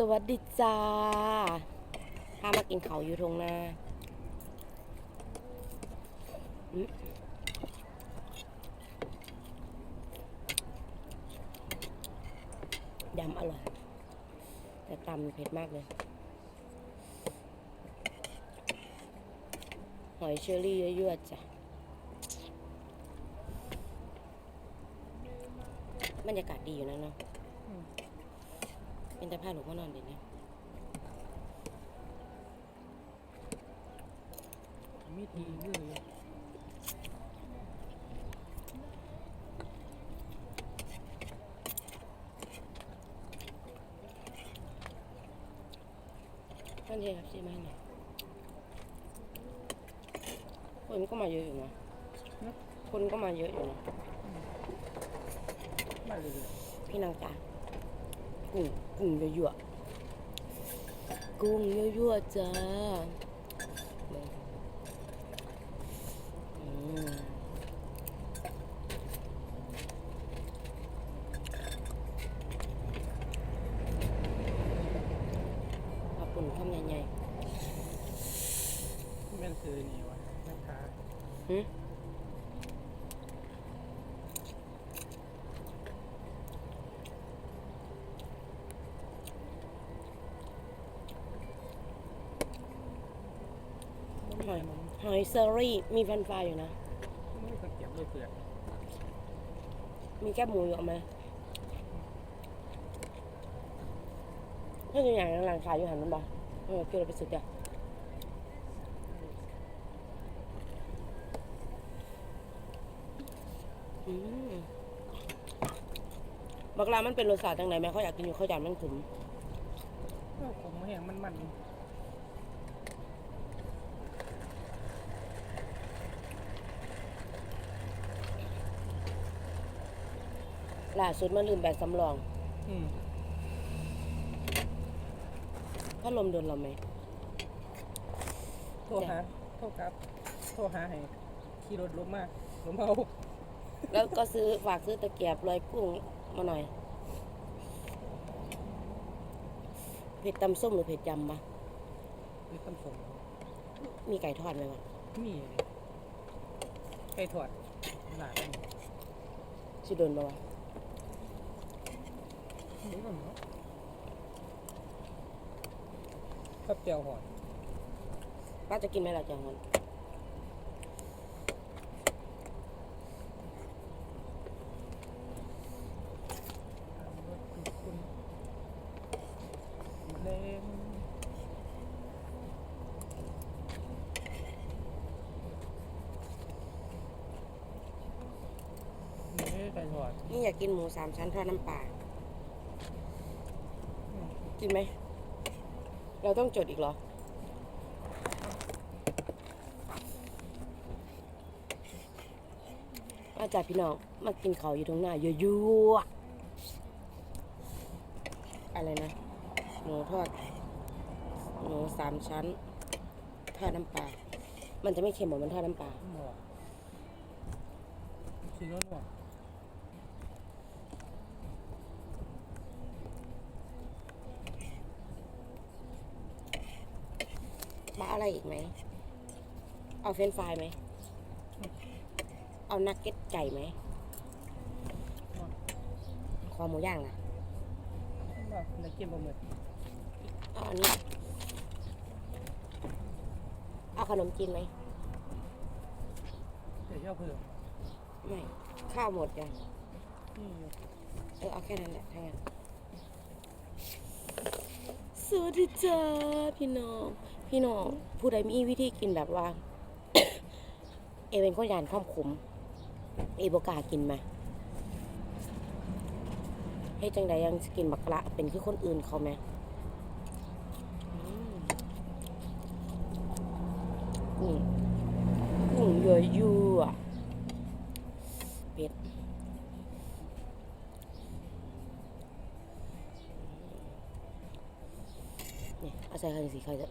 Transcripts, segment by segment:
สวัสดีจ้าพามากินเขาอยู่ทงนาอืมยำอร่อย แต่ตำเผ็ดมากเลย หอยเชอรี่เยอะๆจ้ะ บรรยากาศดีอยู่นะเนาะ เป็นแต่ผ้าหลูกมานอนเด็ดเนี่ยมีทียืดเลยท่านเทครับซีมาให้หน่อยคนก็มาเยอะอยู่นะคนก็มาเยอะอยู่นะมาเลยพี่นางจ๋า กุ้งกุ้งเยอะๆกุ้งเยอะๆจ้าอืมขอบคุณคำใหญ่แม่นคือนี่วะแม่ค้า ๆหึหอย หอยเซอรี่มีแฟรนช์ฟรายอยู่นะ ไม่ต้องเก็บเลยเปลือกมีแคบหมูอยู่เอาไหมถ้าตัวอย่างหลังขายอยู่หันมันบอกเออเกี่ยวเราไปสุดอะอืมบักลามันเป็นรสชาติจังไหนไหมเขาอยากกินอยู่เขาอยากมันขมก็ผมแห้งมันมัน ล่าสุดมันลืมแบบสำรองอืมพัดลมโดนเราไหม โทรหาโทรกลับ โทรหาให้ขี่รถลงมาลงมาเอาแล้วก็ซื้อฝากซื้อตะเกียบลอยกุ้งมาหน่อย เผ็ดตำส้มหรือเผ็ดยำปะหรือตำส่งมีไก่ทอดไหมวะมีเลยไก่ทอดหลานนี่ชิโดนปะวะ นี่ก็เนาะข้าวเจียวหอยป้าจะกินไหมล่ะเล่นนี่ไก่ทอดนี่อยากกินหมูสามชั้นทอดน้ำปลา กินไหม เราต้องจดอีกเหรอมาจากพี่น้อง มากินเขาวอยู่ตรงหน้าเยอะๆอะไรนะ หมูทอด หมูสามชั้น ทอดน้ำปลา มันจะไม่เค็มเหมือนมันทอดน้ำปลาหมอสีนวล หมอมาอะไรอีกไหม เอาเฟรนช์ฟรายไหม เอานักเก็ตไก่ไหม คอหมูย่างนะว่าในเกมบ่เหมือนเอาอันนี้ เอาขนมจีนไหมเดี๋ยวเจ้าเพิ่มไม่ ข้าวหมดยังนี่อยู่เออเอาแค่นั้นแหละทั้างนั้นสวัสดีจ้าพี่น้อง พี่น้องผู้ใดมีวิธีกินแบบว่า เอเป็นคนยานความขมเอโบกากินไหมให้จังใดยังกินบักละเป็นคือคนอื่นเขาไหมกุ้งกุ้งเยอะยู่อะเป็ดเนี่ยเอาใส่ข้างสีเขาจะ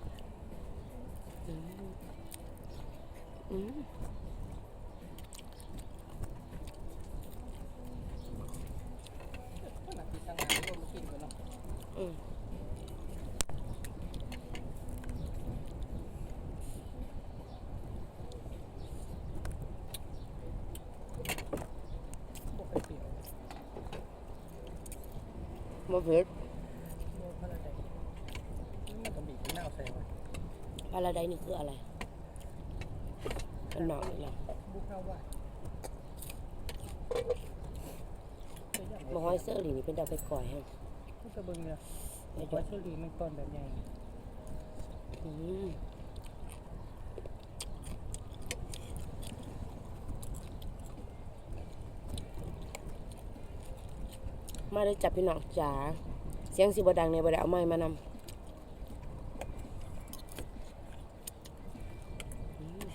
มาเผ็ดพาราไดนี่คืออะไร เป็นหนอกนี่นะบุกข้าวว่ามาห้อยเสื้อหลีนี่เป็นดาวไปก่อยให้มันจะเบิ่งเนี่ยไปไอ้จตัวอดเชอรี่มันต้นแบบใหญ่อืมมาได้จับพี่น้องจ๋าเสียงสิบดังในบไดเอาไม้มานำอืม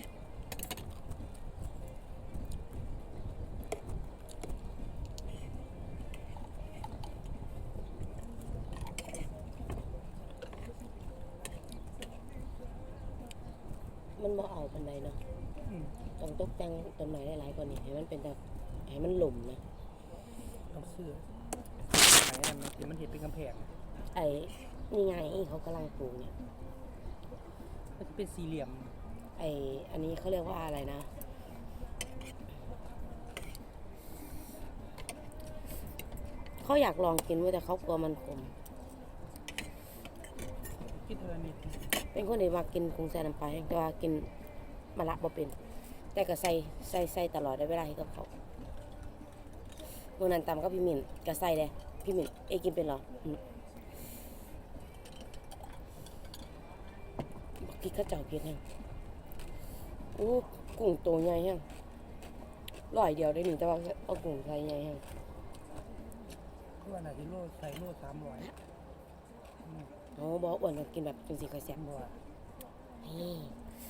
มันบ่เอาปันใดเนาะ อืม ต้องตกแต่งต้นไม้หลายๆกว่านี้ให้มันเป็นแบบให้ มันหลุมนะเอาเสื้อไหนอันนั้นที่มันเห็นเป็นกำแพงไอ้นี่ไงเขากำลังปลูกเนี่ย มันจะเป็นสี่เหลี่ยมไอ้อันนี้เขาเรียกว่าอะไรนะ เขาอยากลองกินเว้ยแต่เขากลัวมันขม คิดเธอนี่เป็นคนที่มากินกุ้งแซ่น้ำปลาแห้งแต่ว่ากินมะระบ่เป็น แต่ก็ใส่ใส่ใส่ตลอดได้เวลาให้กับเขาเมื่อนั้นตำก็พี่หมิ่นก็ใส่เลยพี่หมิ่นเอยกินเป็นเหรออืมบักพริกข้าวเจ้าเพียรแห้งอู้กุ้งตัวใหญ่แห้งร้อยเดียวได้หนึ่งแต่ว่าเอากุ้งใส่ใหญ่แห้งที่ว่านาทีโลใส่โลสามร้อยอ๋อบอกอ้วนก็กินแบบจังสีค่อยแซ่บบัวนี่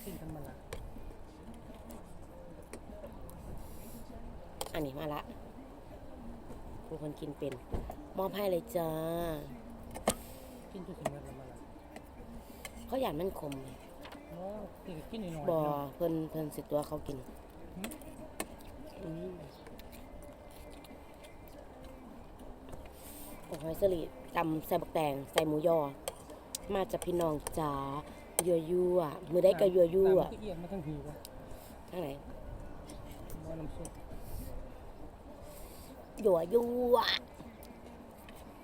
ขึ้นกันมาละอันนี้มาละ ผู้คนกินเป็น มอบให้เลยจ้า กินจนถึงกันมาละเขาอยากมันขมเลยอ๋อกินกินหน่อยบอเนาะเพิ่นเพิ่นสิตัวเขากินหืมอืมโอ้ยสลิดตำใส่บักแตงใส่หมูยอ มาจากพี่น้องจ๋ายัวยั่วมือได้ก็ยัวยั่วน้ำก็เอียงมาทั้งหีวะทางไหนว่าน้ำซุป ยัวยั่ว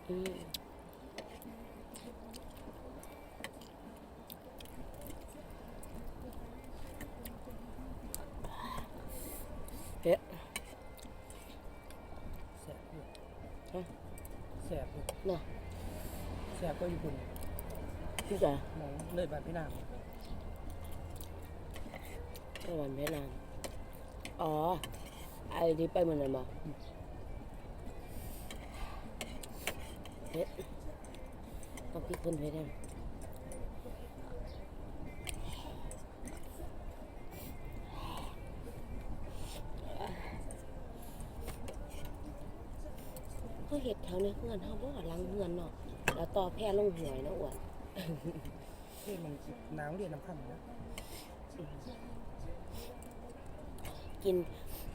อืมเฮ้ยแสบอยู่ฮะแสบอยู่เนาะแสบก็อยู่คุณพี่จ๋าหมองเลยบาดพี่นางไต้หวันเวียดนามอ๋อ ไอ้ที่ไปเหมือนกันบอ เฮ้ยต้องพริกเพิ่นเผ็ดแน่เขาเห็ดแถวในเฮือนเขาบอกว่าหลังเฮือนเนาะแล้วต่อแพร่ลงหวยนะอ้วนเฮ้ยมันหนาวเรียนน้ำพันนะกิน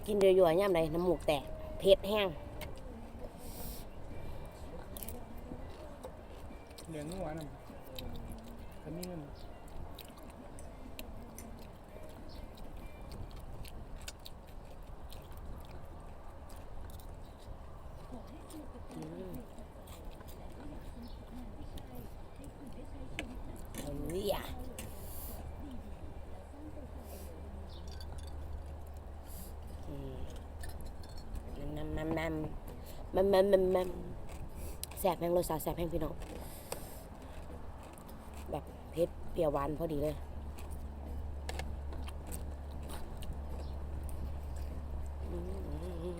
กินเยอะๆย่ำใดน้ำหมูกแตกเผ็ดแห้ง เลี้ยงงัวนั่นก็มีเงิน อืมเอาเนี่ยอืมน้ำน้ำน้ำมันมันมันมันแสบแห้งรสชาติแสบแห้งพี่น้อง แบบเพชรเปรี้ยวหวานพอดีเลย อืม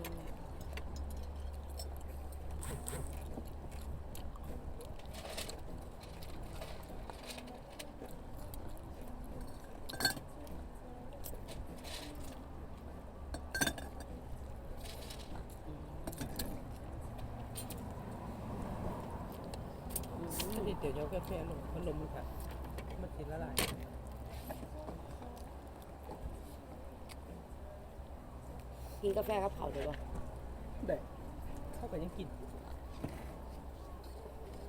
ถ้าที่ เตี๋ยวเจ้ากาแฟลงพัดลมมันขัดมันติดละลายกินกาแฟกับเผาเลยปะได้เข้าไปยังกิน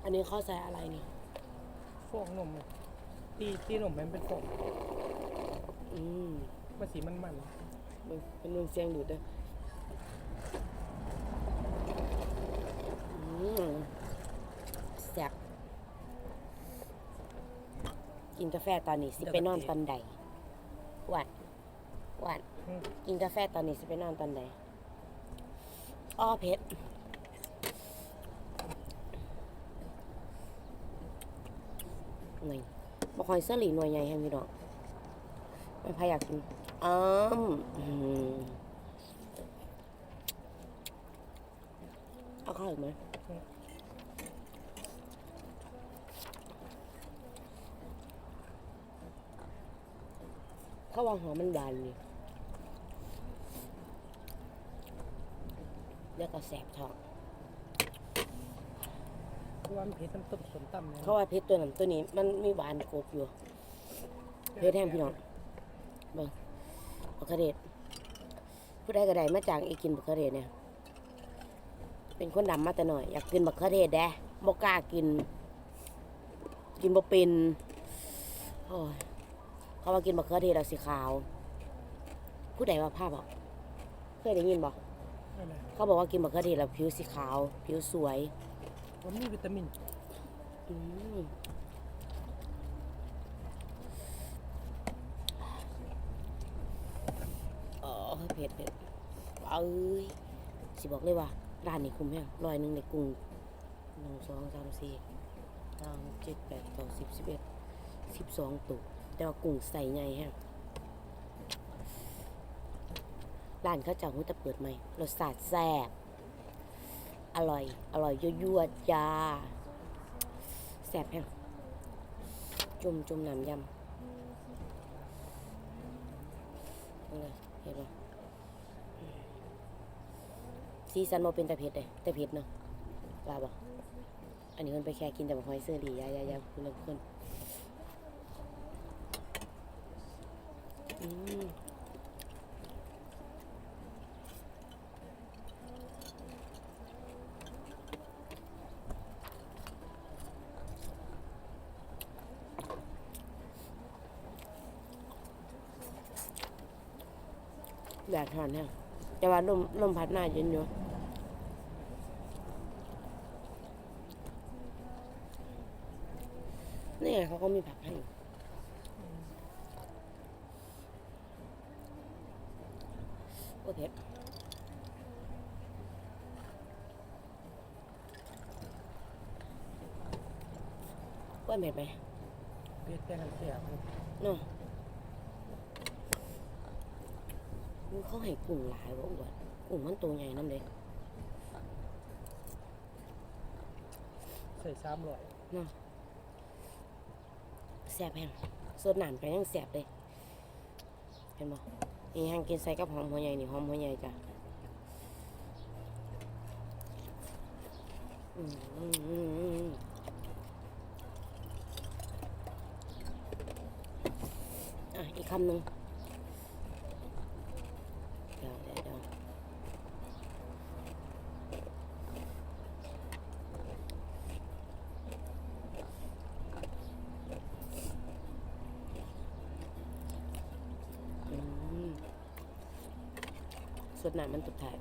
อันนี้ข้อใส่อะไรนี่ฟองนมเลยตีตีนมมันเป็นฟองอืมมันสีมันมันมันเป็นเรื่องเสียงดูดเด้ออืมแซ่บ กินกาแฟตอนนี้สิไปนอนตอนใดหวานหวานอืมกินกาแฟตอนนี้สิไปนอนตอนใดอ้อเพชรหน่อยบอกคอยเสื้อหลีหน่วยใหญ่ให้พี่น้องไม่พายอยากกินอ้ามอืมเอาข้าวอีกไหม ข้าววางหอมมันหวานนี่แล้วก็แสบท้องเพราะว่ามันเผ็ดน้ำต้มสมตำเนี่ยเขาว่าเพชรตัวนั้นตัวนี้มันมีหวานกรบอยู่ เพชรแห้งพี่น้องเบิ่งบักกะเดดผู้ใดก็ได้มาจากอีกินบักกะเดดเนี่ย เป็นคนดำมาแต่หน่อย อยากกินบักกะเดดแดะบ่กล้ากิน กินบ่เป็นโอ้ย เขาว่ากินบักกะเดดแล้วสีขาว ผู้ใดว่าภาพบอกเคยได้ยินบอกนั่นแหละเขาบอกว่ากินบักกะเดดแล้วผิวสีขาว ผิวสวยมันมีวิตามินอืมอ๋อเผ็ดเผ็ดเอ้ยสิบอกเลยว่าร้านนี้คุ้มแฮงร้อยหนึ่งในกุ้งหนึ่งสองสามสี่ห้าหกเจ็ดแปดเก้าสิบสิบเอ็ดสิบสองตัว แต่ว่ากุ้งใส่ใหญ่แฮงร้านเขาจะหูแต่เปิดใหม่รสชาติแซ่บอร่อย อร่อยยั่วๆจ้าแสบแห้งจุ่มจุ่มน้ำยำเลยเห็นปะซีซันโมเป็นแต่เผ็ดเลยแต่เผ็ดเนาะว่าบ่อันนี้มันไปแค่กินแต่บะหอยเสื้อดียายายาคุณทุกคนอืม แดดทอนแห้งแต่ว่าลมลมพัดหน้าเย็นอยู่นี่เขาก็มีผักให้อยู่ โอเคว่าเม็ดไหมเผ็ดแต่น้ำเสียบเนาะมันเขาให้กุ้งหลายว่าอ้วนกุ้งมันตัวใหญ่น้ำเด็กใส่สามร้อยเนาะแซ่บแห้งสดน้ำไปยังแซ่บเลยเห็นบ่ นี่ห้างกินใส่กับหอมหัวใหญ่นี่หอมหัวใหญ่จ้ะอะอีกคำหนึ่งเดี๋ยวเดี๋ยวเดี๋ยว อืมสดน้ำมันตุดถ่าย